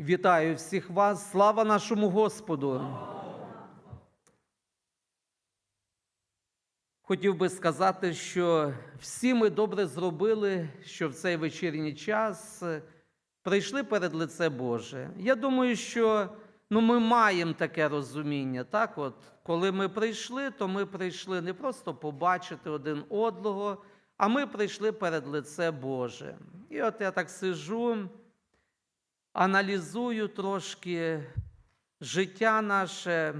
Вітаю всіх вас. Слава нашому Господу. Хотів би сказати, що всі ми добре зробили, що в цей вечірній час е, прийшли перед лице Боже. Я думаю, що ну, ми маємо таке розуміння. Так, от, коли ми прийшли, то ми прийшли не просто побачити один одного, а ми прийшли перед лице Боже. І от я так сижу, аналізую трошки життя наше.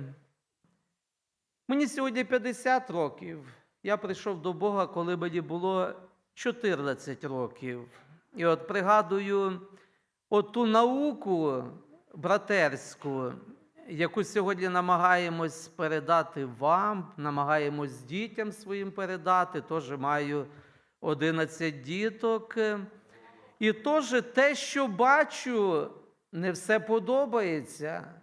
Мені сьогодні 50 років. Я прийшов до Бога, коли мені було 14 років. І от пригадую оту науку братерську, яку сьогодні намагаємось передати вам, намагаємось дітям своїм передати. Теж маю 11 діток. І теж те, що бачу, не все подобається.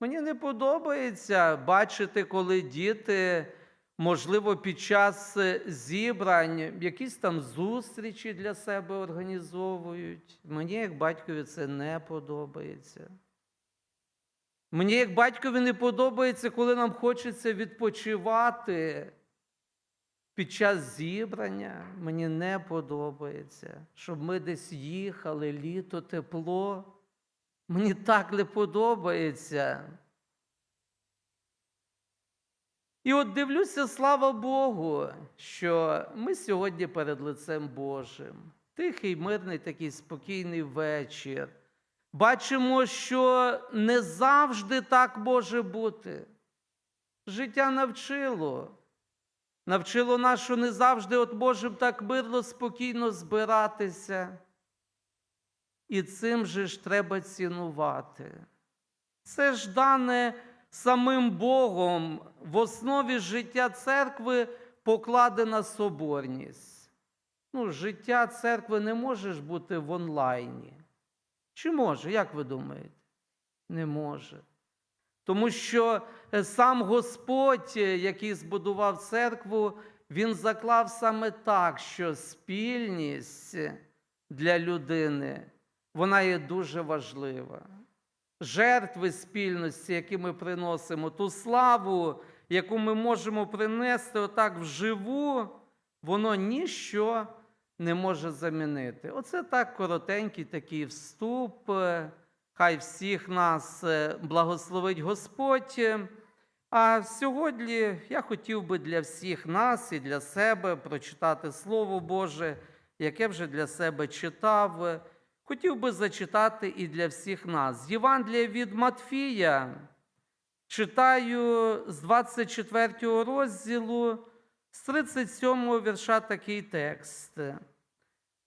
Мені не подобається бачити, коли діти, можливо, під час е, зібрань якісь там зустрічі для себе організовують. Мені, як батькові, це не подобається. Мені, як батькові, не подобається, коли нам хочеться відпочивати під час зібрання. Мені не подобається, щоб ми десь їхали, літо, тепло. Мені так не подобається. І от дивлюся, слава Богу, що ми сьогодні перед лицем Божим. Тихий, мирний, такий спокійний вечір. Бачимо, що не завжди так може бути. Життя навчило. Навчило нас, що не завжди от можемо так мирно, спокійно збиратися. І цим же ж треба цінувати. Це ж дане самим Богом в основі життя церкви покладена соборність. Ну, життя церкви не може бути в онлайні. Чи може, як ви думаєте? Не може. Тому що е, сам Господь, е, який збудував церкву, він заклав саме так, що спільність для людини вона є дуже важлива. Жертви спільності, які ми приносимо, ту славу, яку ми можемо принести отак вживу, воно ніщо не може замінити. Оце так коротенький такий вступ. Хай всіх нас е, благословить Господь. А сьогодні я хотів би для всіх нас і для себе прочитати Слово Боже, яке вже для себе читав. Хотів би зачитати і для всіх нас. З Євангелія від Матфія читаю з 24 розділу, з 37 вірша такий текст.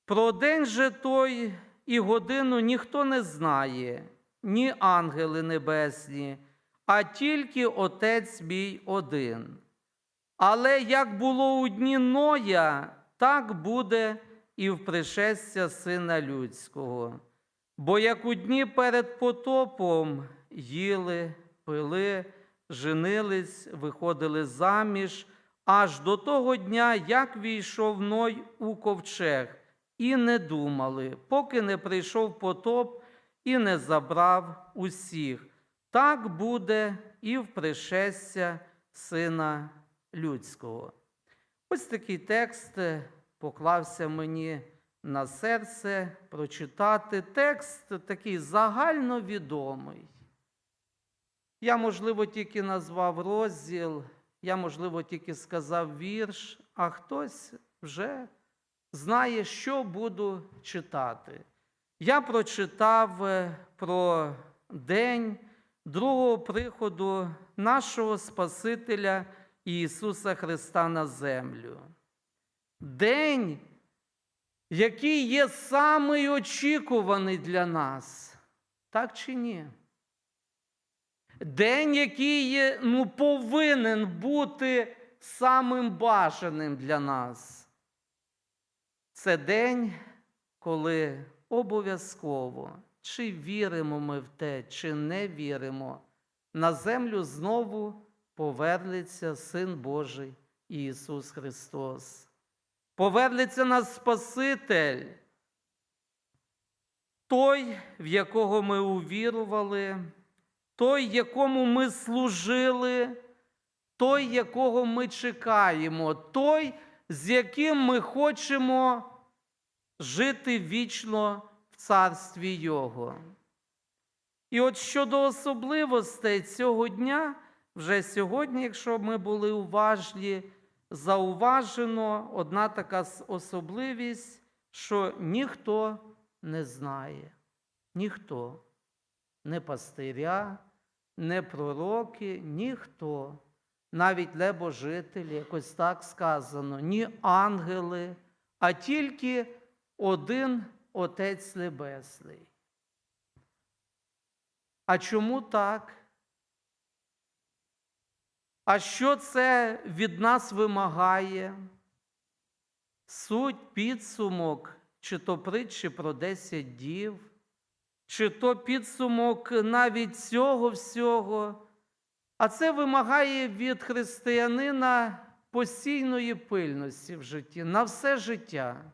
Про день же той і годину ніхто не знає, ні ангели небесні, а тільки Отець мій один. Але як було у дні Ноя, так буде і в пришестя Сина Людського. Бо як у дні перед потопом їли, пили, женились, виходили заміж, аж до того дня, як війшов Ной у ковчег, і не думали, поки не прийшов потоп і не забрав усіх. Так буде і в пришестя Сина Людського. Ось такий текст поклався мені на серце прочитати текст такий загальновідомий. Я, можливо, тільки назвав розділ, я, можливо, тільки сказав вірш, а хтось вже знає, що буду читати. Я прочитав е, про день другого приходу нашого Спасителя Ісуса Христа на землю. День, який є самий очікуваний для нас, так чи ні? День, який є, ну, повинен бути самим бажаним для нас. Це день, коли обов'язково, чи віримо ми в те, чи не віримо, на землю знову повернеться Син Божий Ісус Христос. Повернеться нас Спаситель. той, в якого ми увірували, той, якому ми служили, той, якого ми чекаємо, той, з яким ми хочемо жити вічно в царстві Його. І от щодо особливостей цього дня, вже сьогодні, якщо ми були уважні, зауважено одна така особливість, що ніхто не знає. Ніхто. Не пастиря, не пророки, ніхто. Навіть небожителі, якось так сказано, ні ангели, а тільки один Отець Небесний. А чому так? А що це від нас вимагає? Суть, підсумок, чи то притчі про 10 дів, чи то підсумок навіть цього всього. А це вимагає від християнина постійної пильності в житті, на все життя.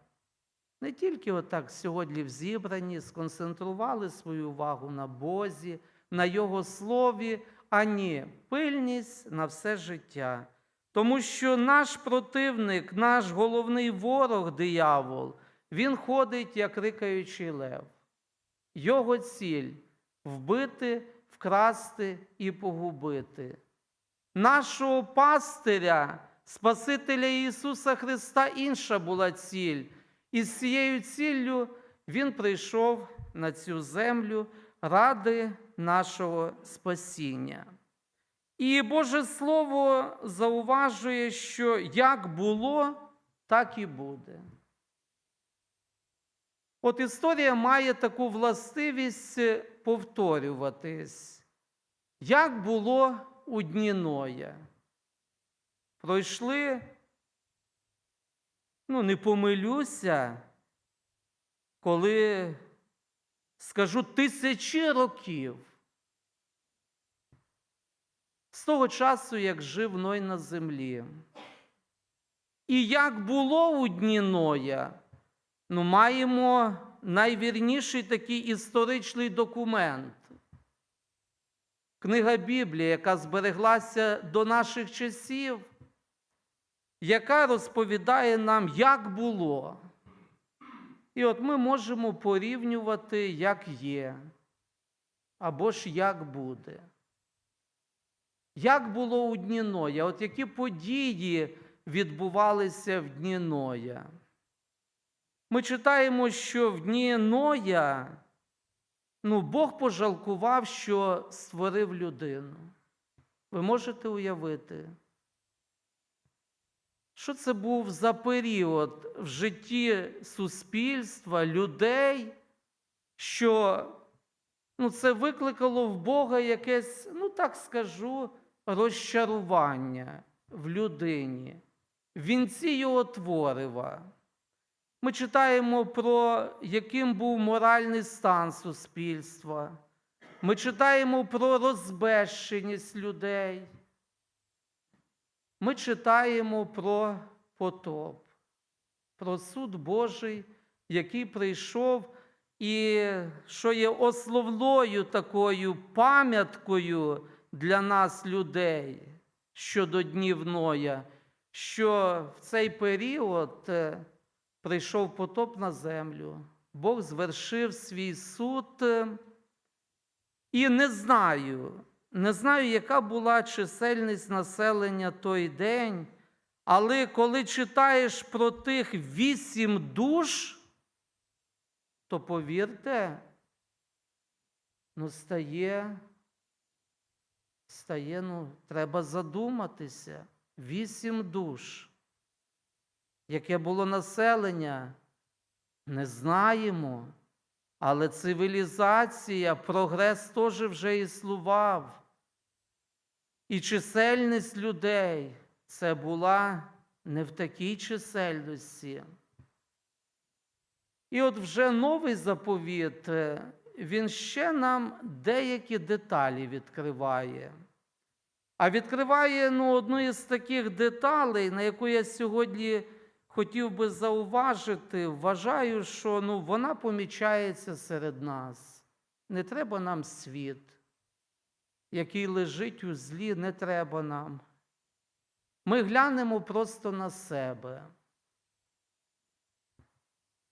Не тільки отак сьогодні в зібранні сконцентрували свою увагу на Бозі, на Його слові, а ні, пильність на все життя. Тому що наш противник, наш головний ворог, диявол, він ходить, як рикаючий лев. Його ціль вбити, вкрасти і погубити. Нашого пастиря, Спасителя Ісуса Христа, інша була ціль. І з цією ціллю Він прийшов на цю землю ради нашого спасіння. І Боже Слово зауважує, що як було, так і буде. От історія має таку властивість е, повторюватись. Як було у дні Ноя? Пройшли, ну, не помилюся, коли скажу тисячі років. З того часу, як жив Ной на землі. І як було у дні Ноя, ну, маємо найвірніший такий історичний документ. Книга Біблії, яка збереглася до наших часів, яка розповідає нам, як було. І от ми можемо порівнювати, як є, або ж як буде. Як було у дні Ноя? От які події відбувалися в дні Ноя? Ми читаємо, що в дні Ноя ну, Бог пожалкував, що створив людину. Ви можете уявити, що це був за період в житті суспільства, людей, що ну, це викликало в Бога якесь, ну так скажу, розчарування в людині, в вінці його творива. Ми читаємо про яким був моральний стан суспільства. Ми читаємо про розбещеність людей. Ми читаємо про потоп, про суд Божий, який прийшов, і що є основною такою пам'яткою для нас, людей, щодо днів Ноя, що в цей період е, прийшов потоп на землю, Бог звершив свій суд. І не знаю, не знаю, яка була чисельність населення той день, але коли читаєш про тих вісім душ, то повірте, ну стає, стає, ну, треба задуматися. Вісім душ. Яке було населення, не знаємо. Але цивілізація, прогрес теж вже існував. І чисельність людей це була не в такій чисельності. І от вже новий заповіт, е, він ще нам деякі деталі відкриває. А відкриває ну, одну із таких деталей, на яку я сьогодні хотів би зауважити, вважаю, що ну, вона помічається серед нас. Не треба нам світ, який лежить у злі, не треба нам. Ми глянемо просто на себе.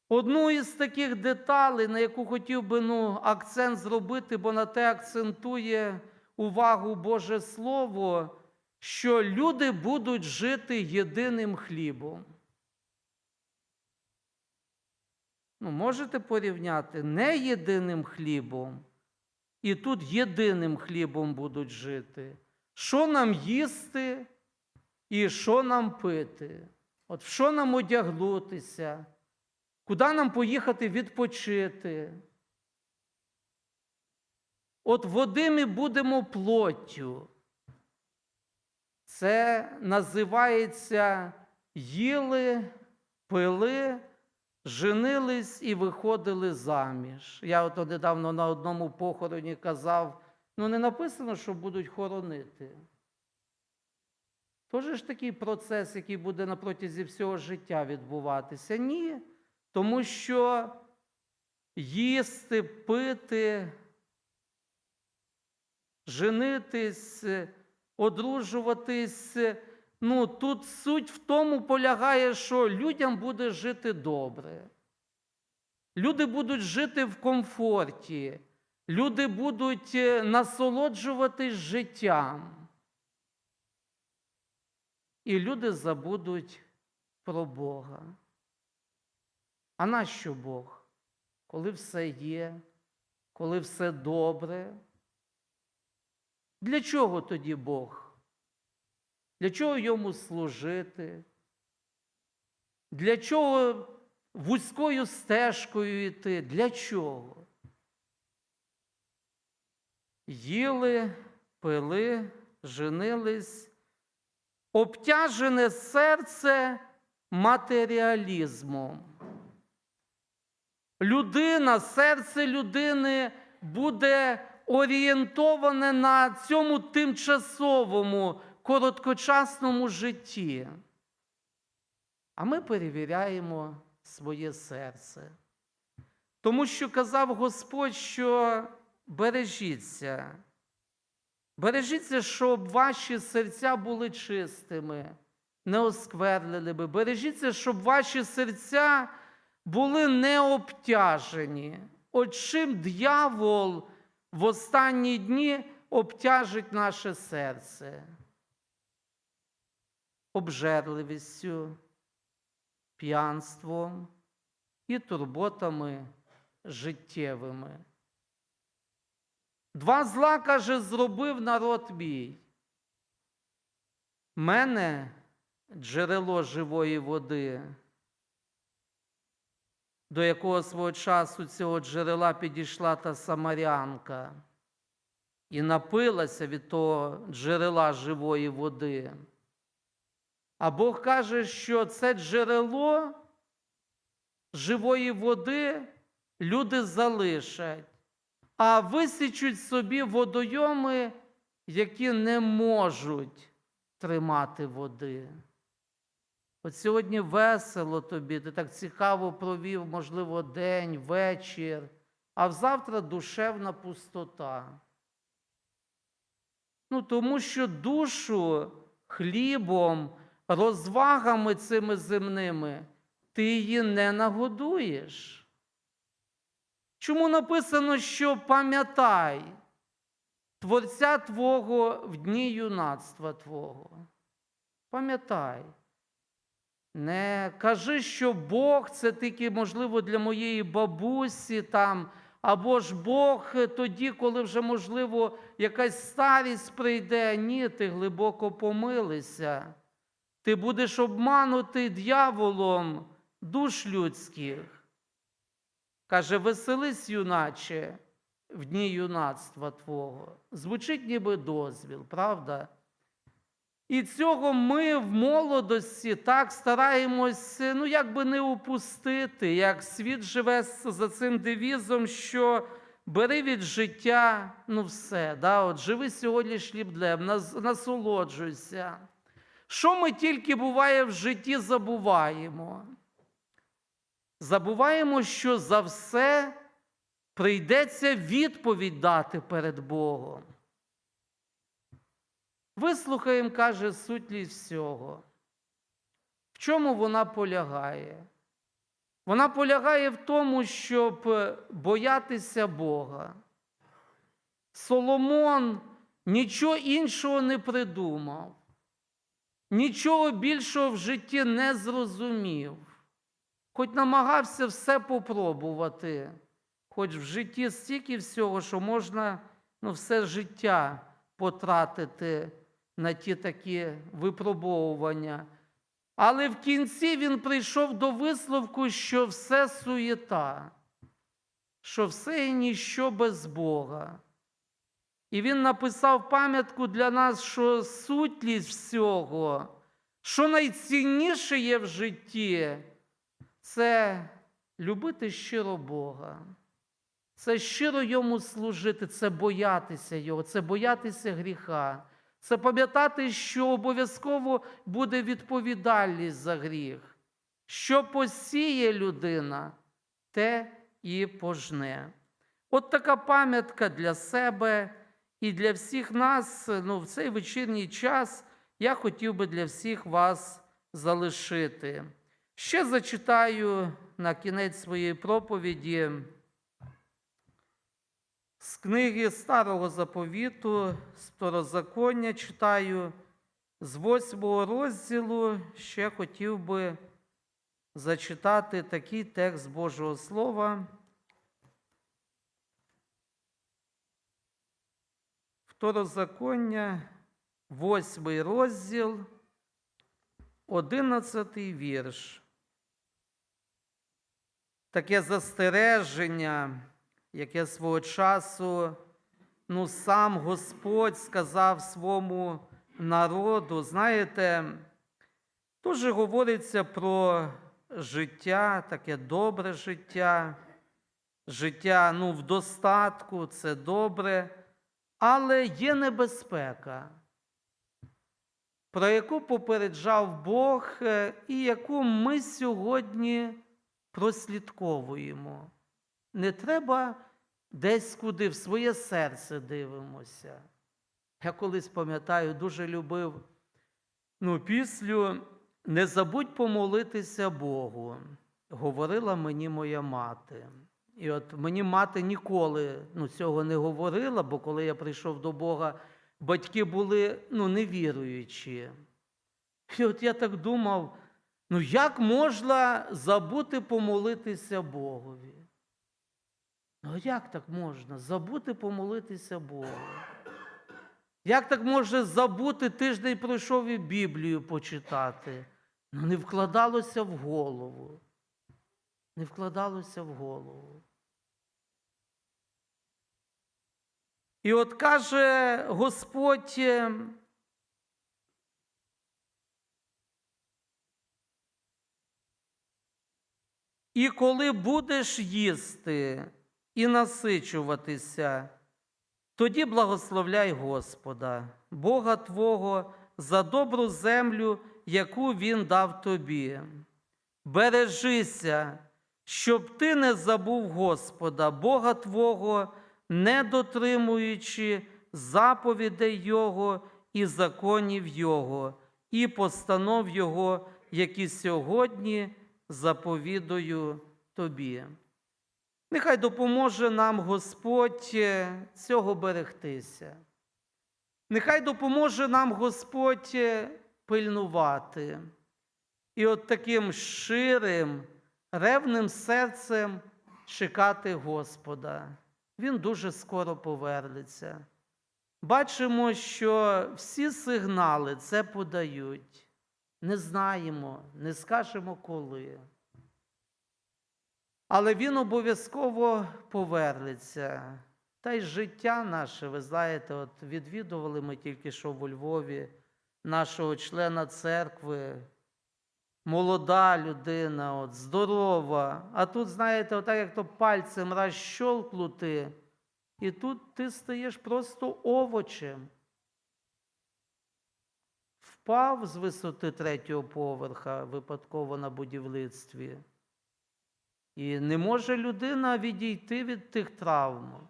Одну із таких деталей, на яку хотів би ну, акцент зробити, бо на те акцентує увагу Боже Слово, що люди будуть жити єдиним хлібом. Ну, можете порівняти не єдиним хлібом, і тут єдиним хлібом будуть жити. Що нам їсти і що нам пити? От в що нам одягнутися? Куди нам поїхати відпочити? От води ми будемо плоттю. Це називається їли, пили, женились і виходили заміж. Я от недавно на одному похороні казав: ну не написано, що будуть хоронити. Тож ж такий процес, який буде на протязі всього життя відбуватися? Ні. Тому що їсти, пити, женитись, одружуватись, ну тут суть в тому полягає, що людям буде жити добре. Люди будуть жити в комфорті, люди будуть е, насолоджуватись життям. І люди забудуть про Бога. А нащо Бог? Коли все є, коли все добре? Для чого тоді Бог? Для чого йому служити? Для чого вузькою стежкою йти? Для чого? Їли, пили, женились, обтяжене серце матеріалізмом. Людина, серце людини буде орієнтоване на цьому тимчасовому, короткочасному житті. А ми перевіряємо своє серце. Тому що казав Господь, що бережіться. Бережіться, щоб ваші серця були чистими, неоскверненими. Бережіться, щоб ваші серця були не обтяжені. От чим дьявол в останні дні обтяжить наше серце? Обжерливістю, п'янством і турботами життєвими. Два зла, каже, зробив народ мій. Мене джерело живої води до якого свого часу цього джерела підійшла та самарянка і напилася від того джерела живої води. А Бог каже, що це джерело живої води люди залишать, а висічуть собі водойоми, які не можуть тримати води. От сьогодні весело тобі, ти так цікаво провів, можливо, день, вечір, а взавтра душевна пустота. Ну, тому що душу хлібом, розвагами цими земними ти її не нагодуєш. Чому написано, що пам'ятай Творця Твого в дні юнацтва Твого? Пам'ятай. Не кажи, що Бог це тільки, можливо, для моєї бабусі там, або ж Бог тоді, коли вже, можливо, якась старість прийде. Ні, ти глибоко помилися. Ти будеш обманутий дьяволом душ людських. Каже, веселись, юначе, в дні юнацтва Твого. Звучить ніби дозвіл, правда? І цього ми в молодості так стараємось, ну як би не упустити, як світ живе за цим девізом, що бери від життя, ну все, да, от живи сьогоднішнім днем, насолоджуйся. Що ми тільки буває в житті забуваємо? Забуваємо, що за все прийдеться відповідь дати перед Богом. Вислухаємо, каже, сутлість всього. В чому вона полягає? Вона полягає в тому, щоб боятися Бога. Соломон нічого іншого не придумав, нічого більшого в житті не зрозумів, хоч намагався все попробувати, хоч в житті стільки всього, що можна ну, все життя потратити на ті такі випробовування. Але в кінці він прийшов до висновку, що все суєта, що все і ніщо без Бога. І він написав пам'ятку для нас, що сутлість всього, що найцінніше є в житті, це любити щиро Бога. Це щиро йому служити, це боятися Його, це боятися гріха. Це пам'ятати, що обов'язково буде відповідальність за гріх. Що посіє людина, те і пожне. От така пам'ятка для себе і для всіх нас ну, в цей вечірній час я хотів би для всіх вас залишити. Ще зачитаю на кінець своєї проповіді з книги Старого заповіту, Старозаконня читаю з восьмого розділу. Ще хотів би зачитати такий текст Божого Слова. Второзаконня, восьмий розділ, одинадцятий вірш. Таке застереження яке свого часу ну, сам Господь сказав своєму народу. Знаєте, дуже говориться про життя, таке добре життя, життя ну, в достатку, це добре, але є небезпека. Про яку попереджав Бог е, і яку ми сьогодні прослідковуємо. Не треба десь куди в своє серце дивимося. Я колись пам'ятаю, дуже любив ну, пісню Не забудь помолитися Богу, говорила мені моя мати. І от мені мати ніколи ну, цього не говорила, бо коли я прийшов до Бога, батьки були ну, невіруючі. І от я так думав, ну як можна забути помолитися Богові? Ну як так можна забути помолитися Богу? Як так може забути тиждень пройшов і Біблію почитати? Ну не вкладалося в голову. Не вкладалося в голову. І от каже Господь. І коли будеш їсти, і насичуватися. Тоді благословляй Господа, Бога Твого, за добру землю, яку Він дав тобі. Бережися, щоб ти не забув Господа, Бога Твого, не дотримуючи заповідей Його і законів Його, і постанов Його, які сьогодні заповідую тобі. Нехай допоможе нам Господь е, цього берегтися. Нехай допоможе нам Господь е, пильнувати. І от таким ширим, ревним серцем чекати Господа. Він дуже скоро повернеться. Бачимо, що всі сигнали це подають. Не знаємо, не скажемо коли але він обов'язково повернеться. Та й життя наше, ви знаєте, от відвідували ми тільки що у Львові нашого члена церкви, молода людина, от, здорова. А тут, знаєте, отак як то пальцем раз щолкнути, і тут ти стаєш просто овочем. Впав з висоти третього поверха випадково на будівництві. І не може людина відійти від тих травм.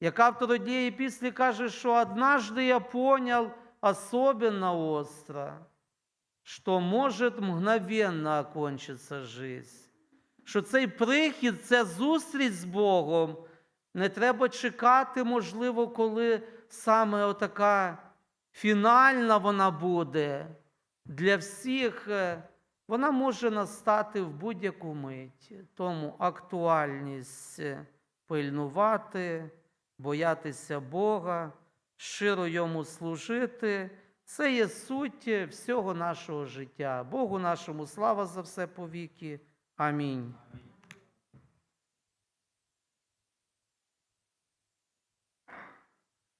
Як автор однієї пісні каже, що однажды я понял особенно остро, що може мгновенно окончиться жизнь. Що цей прихід, ця зустріч з Богом, не треба чекати, можливо, коли саме отака фінальна вона буде для всіх. Вона може настати в будь-яку мить. Тому актуальність пильнувати, боятися Бога, щиро йому служити. Це є суть всього нашого життя. Богу нашому слава за все повіки. Амінь.